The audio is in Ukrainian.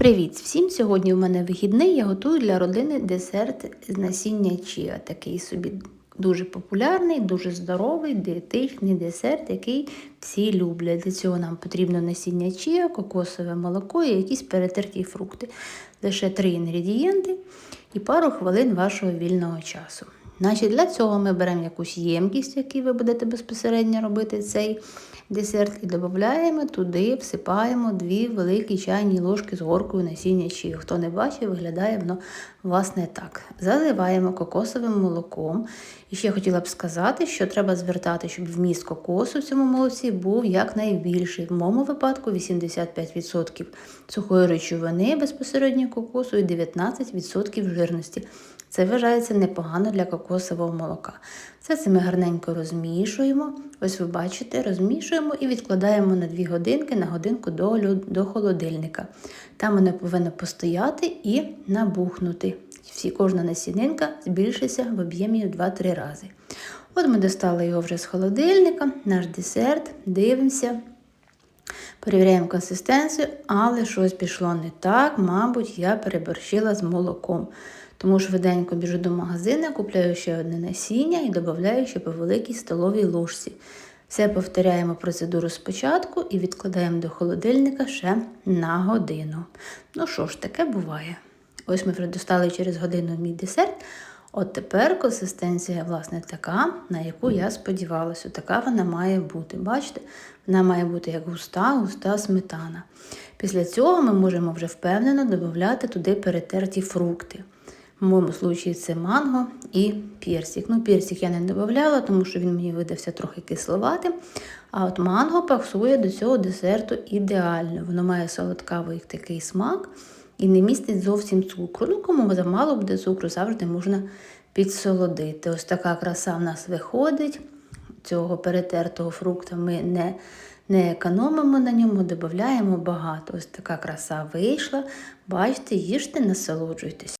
Привіт всім! Сьогодні у мене вихідний. Я готую для родини десерт з насіння чіа. Такий собі дуже популярний, дуже здоровий, дієтичний десерт, який всі люблять. Для цього нам потрібно насіння чіа, кокосове молоко і якісь перетерті фрукти. Лише три інгредієнти і пару хвилин вашого вільного часу. Значить, Для цього ми беремо якусь ємкість, в якій ви будете безпосередньо робити цей десерт, і додаємо туди, всипаємо дві великі чайні ложки з горкою насіння чию. Хто не бачить, виглядає воно власне так. Заливаємо кокосовим молоком. І ще хотіла б сказати, що треба звертати, щоб вміст кокосу в цьому молоці був якнайбільший. В моєму випадку 85% сухої речовини безпосередньо кокосу і 19% жирності. Це вважається непогано для кокосового молока. Все це ми гарненько розмішуємо. Ось ви бачите, розмішуємо і відкладаємо на 2 годинки на годинку до, до холодильника. Там воно повинно постояти і набухнути. Всі, Кожна насінинка збільшиться в об'ємі 2-3 рази. От ми достали його вже з холодильника, наш десерт, дивимося. Перевіряємо консистенцію, але щось пішло не так, мабуть, я переборщила з молоком. Тому швиденько біжу до магазину, купляю ще одне насіння і додаю ще по великій столовій ложці. Все повторяємо процедуру спочатку і відкладаємо до холодильника ще на годину. Ну що ж, таке буває. Ось ми вже достали через годину мій десерт. От тепер консистенція, власне, така, на яку я сподівалася. Така вона має бути. Бачите? Вона має бути як густа, густа сметана. Після цього ми можемо вже впевнено додати туди перетерті фрукти. В моєму случаї це манго і персик. Ну, персик я не додавала, тому що він мені видався трохи кисловатим. А от манго пасує до цього десерту ідеально. Воно має солодкавий такий смак і не містить зовсім цукру. Ну, кому замало буде цукру, завжди можна підсолодити. Ось така краса в нас виходить. Цього перетертого фрукта ми не не економимо на ньому, додаємо багато. Ось така краса вийшла. Бачите, їжте, насолоджуйтесь.